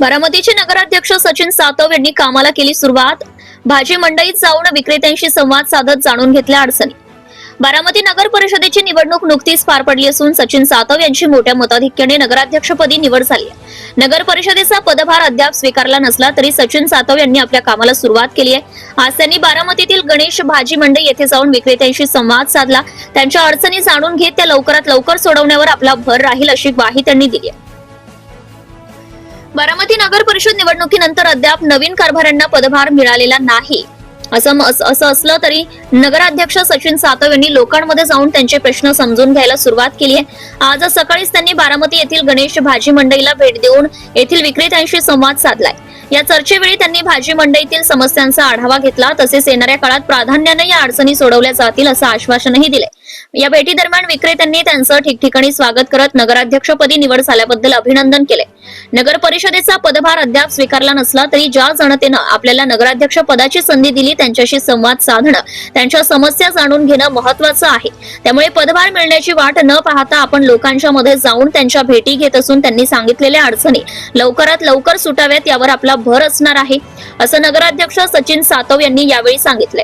बारामतीचे नगराध्यक्ष सचिन सातव यांनी कामाला केली सुरुवात. भाजी मंडईत जाऊन विक्रेत्यांशी संवाद साधत जाणून घेतल्या अडचणी. बारामती नगर परिषदेची निवडणूक नुकतीच पार पडली असून सचिन सातव यांची मोठ्या मताधिक्याने नगराध्यक्षपदी निवड झाली नगर परिषदेचा पदभार अद्याप स्वीकारला नसला तरी सचिन सातव यांनी आपल्या कामाला सुरुवात केली आहे. आज त्यांनी बारामतीतील गणेश भाजी मंडई येथे जाऊन विक्रेत्यांशी संवाद साधला. त्यांच्या अडचणी जाणून घेत त्या लवकरात लवकर सोडवण्यावर आपला भर राहील अशी ग्वाही त्यांनी दिली आहे. बारामती नगर परिषद निवडणुकीनंतर अद्याप नवीन कारभाऱ्यांना पदभार मिळालेला नाही. असं असं असं असलं तरी नगराध्यक्ष सचिन सातव यांनी लोकांमध्ये जाऊन त्यांचे प्रश्न समजून घ्यायला सुरुवात केली आहे. आज सकाळीच त्यांनी बारामती येथील गणेश भाजी मंडईला भेट देऊन येथील विक्रेत्यांशी संवाद साधलाय. या चर्चेवेळी त्यांनी भाजी मंडईतील समस्यांचा आढावा घेतला तसेच येणाऱ्या काळात प्राधान्याने या अडचणी सोडवल्या जातील असं आश्वासनही दिले या भेटी दरम्यान विक्रेत्यांनी त्यांचं ठिकठिकाणी स्वागत करत नगराध्यक्षपदी निवड झाल्याबद्दल अभिनंदन केले. नगर परिषदेचा पदभार अद्याप स्वीकारला नसला तरी ज्या जनतेनं आपल्याला नगराध्यक्ष पदाची संधी दिली त्यांच्याशी संवाद साधणं त्यांच्या समस्या जाणून घेणं महत्वाचं आहे. त्यामुळे पदभार मिळण्याची वाट न पाहता आपण लोकांच्या मध्ये जाऊन त्यांच्या भेटी घेत असून त्यांनी सांगितलेल्या अडचणी लवकरात लवकर सुटाव्यात यावर आपला भर असणार आहे असं नगराध्यक्ष सचिन सातव यांनी यावेळी सांगितले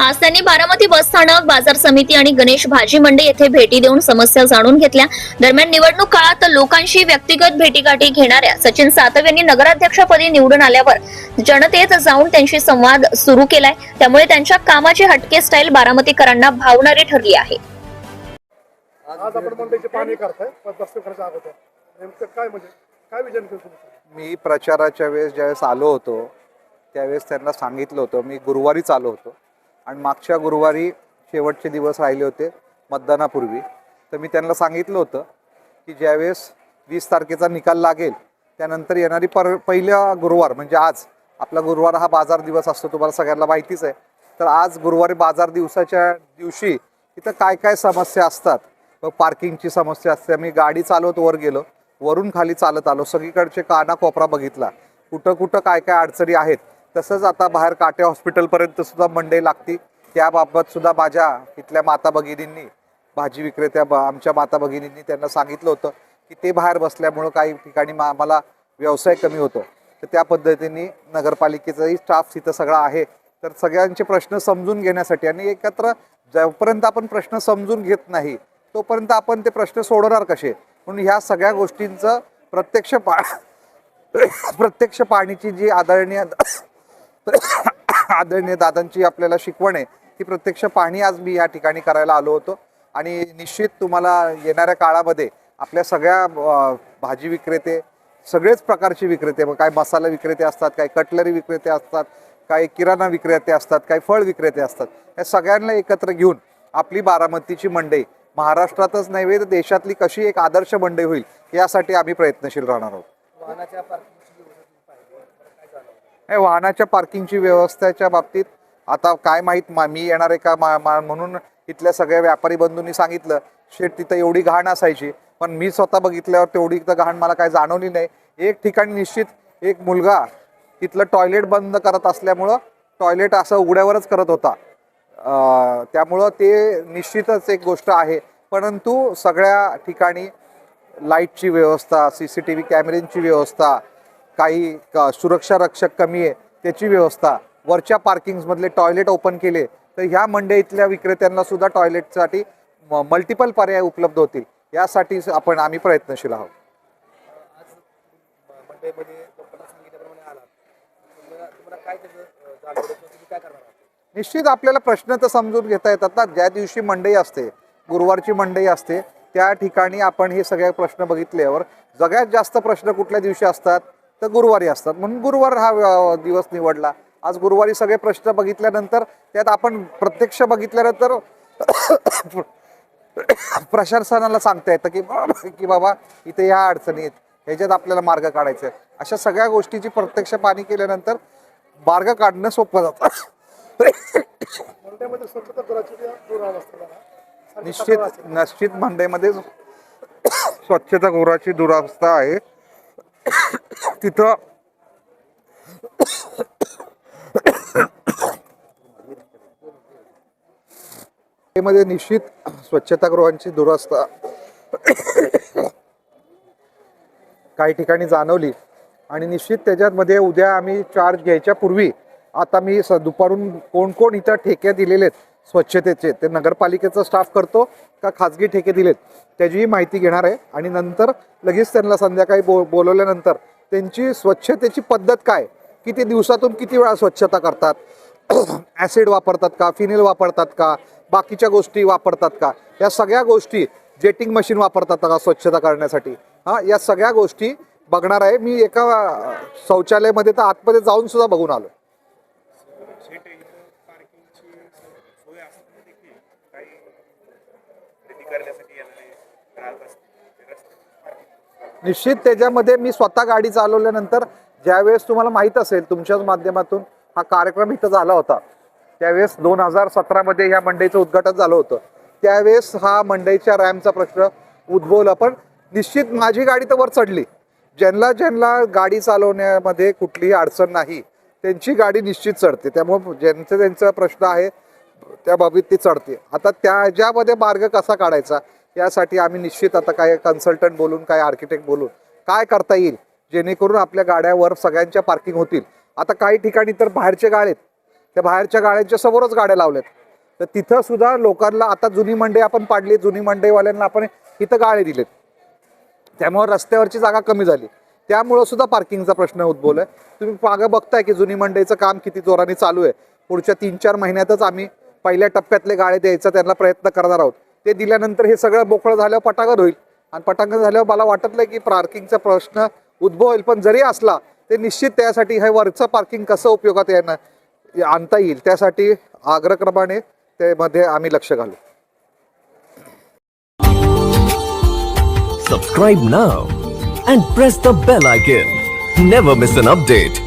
आज त्यांनी बारामती बसस्थानक बाजार समिती आणि गणेश भाजी मंडई येथे भेटी देऊन समस्या जाणून घेतल्या. दरम्यान निवडणूक काळात लोकांशी व्यक्तिगत भेटीगाठी घेणाऱ्या सचिन सातव यांनी नगराध्यक्षपदी निवडून आल्यावर जनतेत जाऊन त्यांशी संवाद सुरू केलाय. त्यामुळे त्यांच्या कामाची हटके स्टाईल बारामतीकरांना भावणारी ठरली आहे. आज आपण मंडईचे पाणी करताय पण दस्त खर्च अगोदर नेमकं काय म्हणजे काय विजन मी प्रचाराच्या वेळेस ज्यावेळेस आलो होतो त्यावेळेस त्यांना सांगितलं होतं. मी गुरुवारीच आलो होतो. आणि मागच्या गुरुवारी शेवटचे दिवस राहिले होते मतदानापूर्वी. तर मी त्यांना सांगितलं होतं की ज्यावेळेस वीस तारखेचा निकाल लागेल त्यानंतर येणारी पर पहिल्या गुरुवार म्हणजे आज आपला गुरुवार हा बाजार दिवस असतो तुम्हाला सगळ्यांना माहितीच आहे. तर आज गुरुवारी बाजार दिवसाच्या दिवशी तिथं काय काय समस्या असतात? मग पार्किंगची समस्या असते मी गाडी चालवत वर गेलो वरून खाली चालत आलो सगळीकडचे काना कोपरा बघितला. कुठं कुठं काय काय अडचणी आहेत? तसंच आता बाहेर काटे हॉस्पिटलपर्यंत सुद्धा मंडई लागती. त्याबाबत सुद्धा माझ्या इथल्या माता भगिनींनी भाजी विक्रेत्या ब- आमच्या माता भगिनींनी त्यांना सांगितलं होतं की ते बाहेर बसल्यामुळं काही ठिकाणी मा- आम्हाला व्यवसाय कमी होतो. तर त्या पद्धतीने नगरपालिकेचाही स्टाफ तिथं सगळा आहे. तर सगळ्यांचे प्रश्न समजून घेण्यासाठी आणि एकत्र जोपर्यंत आपण प्रश्न समजून घेत नाही तोपर्यंत आपण ते प्रश्न सोडवणार कसे? म्हणून ह्या सगळ्या गोष्टींचं प्रत्यक्ष पा प्रत्यक्ष पाणीची जी आदरणीय आदरणीय दादांची आपल्याला शिकवण आहे. ती प्रत्यक्ष पाणी आज मी या ठिकाणी करायला आलो होतो. आणि निश्चित तुम्हाला येणाऱ्या काळामध्ये आपल्या सगळ्या भाजी विक्रेते सगळेच प्रकारचे विक्रेते मग काय मसाला विक्रेते असतात काही कटलरी विक्रेते असतात काही किराणा विक्रेते असतात काही फळ विक्रेते असतात या सगळ्यांना एकत्र घेऊन आपली बारामतीची मंडई महाराष्ट्रातच नव्हे तर देशातली कशी एक आदर्श मंडई होईल यासाठी आम्ही प्रयत्नशील राहणार आहोत. वाहनाच्या पार्किंगची व्यवस्थेच्या बाबतीत आता काय माहीत मा- मी येणार आहे का? मा- मा- म्हणून इथल्या सगळ्या व्यापारी बंधूंनी सांगितलं शेट तिथं एवढी घाण असायची. पण मी स्वतः बघितल्यावर तेवढी तर घाण मला काय जाणवली नाही. एक ठिकाणी निश्चित एक मुलगा तिथलं टॉयलेट बंद करत असल्यामुळं टॉयलेट असं उघड्यावरच करत होता. त्यामुळं ते निश्चितच एक गोष्ट आहे. परंतु सगळ्या ठिकाणी लाईटची व्यवस्था सी सी टी व्ही कॅमेऱ्यांची व्यवस्था काही का सुरक्षा रक्षक कमी आहे त्याची व्यवस्था. वरच्या पार्किंग्समधले टॉयलेट ओपन केले तर ह्या मंडईतल्या विक्रेत्यांना सुद्धा टॉयलेटसाठी मल्टिपल पर्याय उपलब्ध होतील. यासाठी आपण आम्ही प्रयत्नशील आहोत. निश्चित आपल्याला प्रश्न तर समजून घेता येतात ना ज्या दिवशी मंडई असते गुरुवारची मंडई असते त्या ठिकाणी आपण हे सगळे प्रश्न बघितल्यावर सगळ्यात जास्त प्रश्न कुठल्या दिवशी असतात? तर गुरुवारी असतात. म्हणून गुरुवार हा दिवस निवडला. आज गुरुवारी सगळे प्रश्न बघितल्यानंतर त्यात आपण प्रत्यक्ष बघितल्यानंतर प्रशासनाला सांगता येतं की बाबा की बाबा इथे ह्या अडचणी आहेत. ह्याच्यात आपल्याला मार्ग काढायचा आहे अशा सगळ्या गोष्टीची प्रत्यक्ष पाणी केल्यानंतर मार्ग काढणं सोपं जातं. स्वच्छता निश्चित. निश्चित मंडईमध्ये स्वच्छतागृहाची दुरावस्था आहे. तिथं मध्ये निश्चित स्वच्छतागृहांची दुरावस्था काही ठिकाणी जाणवली आणि निश्चित त्याच्यामध्ये उद्या आम्ही चार्ज घ्यायच्या पूर्वी आता मी स दुपारून कोण कोण इथं ठेके दिलेले आहेत स्वच्छतेचे. ते नगरपालिकेचा स्टाफ करतो का खाजगी ठेके दिलेत? त्याचीही माहिती घेणार आहे. आणि नंतर लगेच त्यांना संध्याकाळी बो बोलवल्यानंतर त्यांची स्वच्छतेची पद्धत काय? किती दिवसातून किती वेळा स्वच्छता करतात? ॲसिड वापरतात का? फिनेल वापरतात का? बाकीच्या गोष्टी वापरतात का? या सगळ्या गोष्टी जेटिंग मशीन वापरतात का स्वच्छता करण्यासाठी? हां या सगळ्या गोष्टी बघणार आहे. मी एका शौचालयामध्ये तर आतमध्ये जाऊन सुद्धा बघून आलो शेट इथं पार्किंगची सोय असताना देखील काही खरेदी करण्यासाठी येणारे ग्राहक असतील ते रस्त्यावर parking निश्चित त्याच्यामध्ये मी स्वतः गाडी चालवल्यानंतर ज्यावेळेस तुम्हाला माहीत असेल तुमच्याच माध्यमातून हा कार्यक्रम इथं झाला होता. त्यावेळेस दोन हजार सतरामध्ये ह्या मंडईचं उद्घाटन झालं होतं. त्यावेळेस हा मंडईच्या रॅमचा प्रश्न उद्भवला पण निश्चित माझी गाडी तर वर चढली. ज्यांना ज्यांना गाडी चालवण्यामध्ये कुठलीही अडचण नाही त्यांची गाडी निश्चित चढते. त्यामुळे ज्यांचं त्यांचा प्रश्न आहे त्या बाबतीत ती चढते आता त्या ज्यामध्ये मार्ग कसा काढायचा यासाठी आम्ही निश्चित आता काय कन्सल्टंट बोलून काय आर्किटेक्ट बोलून काय करता येईल जेणेकरून आपल्या गाड्यावर सगळ्यांच्या पार्किंग होतील. आता काही ठिकाणी तर बाहेरचे गाळे आहेत. त्या बाहेरच्या गाड्यांच्या समोरच गाड्या लावल्यात. तर तिथं सुद्धा लोकांना आता जुनी मंडई आपण पाडली जुनी मंडईवाल्यांना आपण इथं गाळे दिलेत. त्यामुळे रस्त्यावरची जागा कमी झाली. त्यामुळं सुद्धा पार्किंगचा प्रश्न उद्भवलाय. तुम्ही मागं बघताय की जुनी मंडईचं काम किती जोराने चालू आहे. पुढच्या तीन चार महिन्यातच आम्ही पहिल्या टप्प्यातले गाळे द्यायचा त्यांना प्रयत्न करणार आहोत. ते दिल्यानंतर हे सगळं मोकळं झाल्यावर पटांगण होईल. आणि पटांगण झाल्यावर मला वाटत नाही की पार्किंगचा प्रश्न उद्भव होईल. पण जरी असला ते निश्चित त्यासाठी हे वरचं पार्किंग कसं उपयोगात येणं आणता येईल त्यासाठी आग्रक्रमाने त्यामध्ये आम्ही लक्ष घालू. Subscribe now and press the bell icon never miss an update